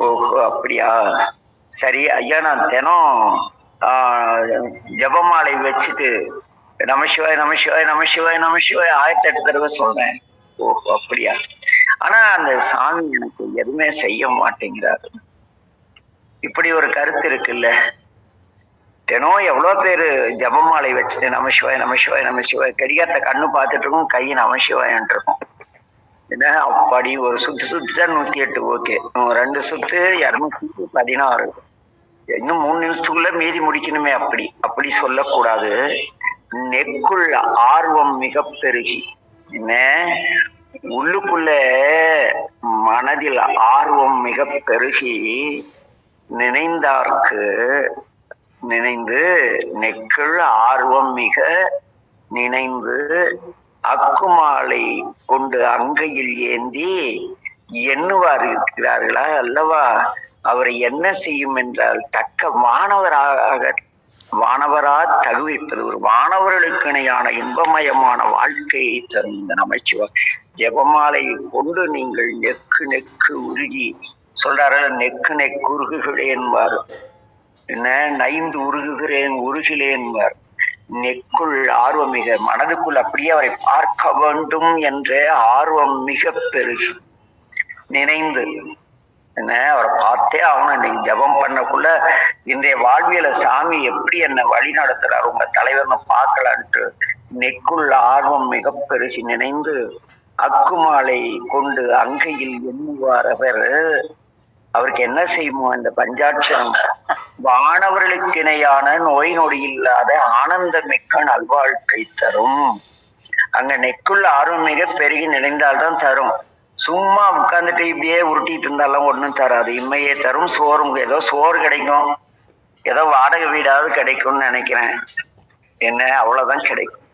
ஓஹோ அப்படியா? சரி ஐயா நான் தினம் ஆஹ், வச்சுட்டு நமசிவாய் நமசிவாய் நமசிவாய் நமசிவாய் ஆயிரத்தி எட்டு தடவை சொல்றேன் ஓஹோ அப்படியா? ஆனா அந்த சாமி எனக்கு எதுவுமே செய்ய மாட்டேங்கிறாரு. இப்படி ஒரு கருத்து இருக்குல்ல. தினம் எவ்வளவு பேரு ஜபமாலை வச்சுட்டு நமசிவாய் நமசிவாய் நமசிவாய் கடிகாரத்தை கண்ணு பார்த்துட்டு இருக்கோம் கை நமசிவாயன்ட்டு இருக்கும். என்ன? அப்படி ஒரு சுத்து சுத்து நூத்தி எட்டு. ஓகே. ரெண்டு சுத்து இருநூத்தி பதினாறு. இன்னும் மூணு நிமிஷத்துக்குள்ள மீதி முடிக்கணுமே அப்படி. அப்படி சொல்லக்கூடாது. நெக்குள் ஆர்வம் மிக பெருகி. என்ன? உள்ளுக்குள்ள மனதில் ஆர்வம் மிக பெருகி நினைந்தார்க்கு நினைந்து நெக்குள் ஆர்வம் மிக நினைந்து அக்குமாலை கொண்டு அங்கையில் ஏந்தி எண்ணுவார் இருக்கிறார்களா அல்லவா? அவரை என்ன செய்யும் என்றால் தக்க மாணவராக வானவரா தகுவிப்பது ஒரு வானவர்களுக்கு இணையான இன்பமயமான வாழ்க்கையை தரும் இந்த நமைச்சுவர் ஜெபமாலையை கொண்டு நீங்கள் நெக்கு நெக்கு உருகி சொல்றாரு நெக்கு நெக்கு என்பார் என்ன? நைந்து உருகுகிறேன் உருகிலேன்பார் நெக்குள் ஆர்வம் மிக மனதுக்குள் அப்படியே அவரை பார்க்க வேண்டும் என்ற ஆர்வம் மிக பெருகி நினைந்து என்ன அவரை பார்த்தே அவனை இன்னைக்கு ஜெபம் பண்ணக்குள்ள இன்றைய வாழ்வியல சாமி எப்படி என்ன வழி நடத்துறாரு உங்க தலைவர்னு பார்க்கலான்ட்டு நெக்குள் ஆர்வம் மிக பெருகி நினைந்து அக்குமாலை கொண்டு அங்கையில் எண்ணுவார் அவர் அவருக்கு என்ன செய்யுமோ அந்த பஞ்சாட்சரம் வானவர்களுக்கிணையான நோய் நொடி இல்லாத ஆனந்த மிக்க நல்வாழ்க்கை தரும். அங்க நெக்குள்ள ஆர்வம் மிக பெருகி நினைந்தால்தான் தரும். சும்மா உட்கார்ந்துட்டு இப்படியே உருட்டிட்டு இருந்தாலும் ஒண்ணும் தராது. இம்மையே தரும். சோறும் ஏதோ சோறு கிடைக்கும். ஏதோ வாடகை வீடாவது கிடைக்கும்னு நினைக்கிறேன். என்ன? அவ்வளவுதான் கிடைக்கும்.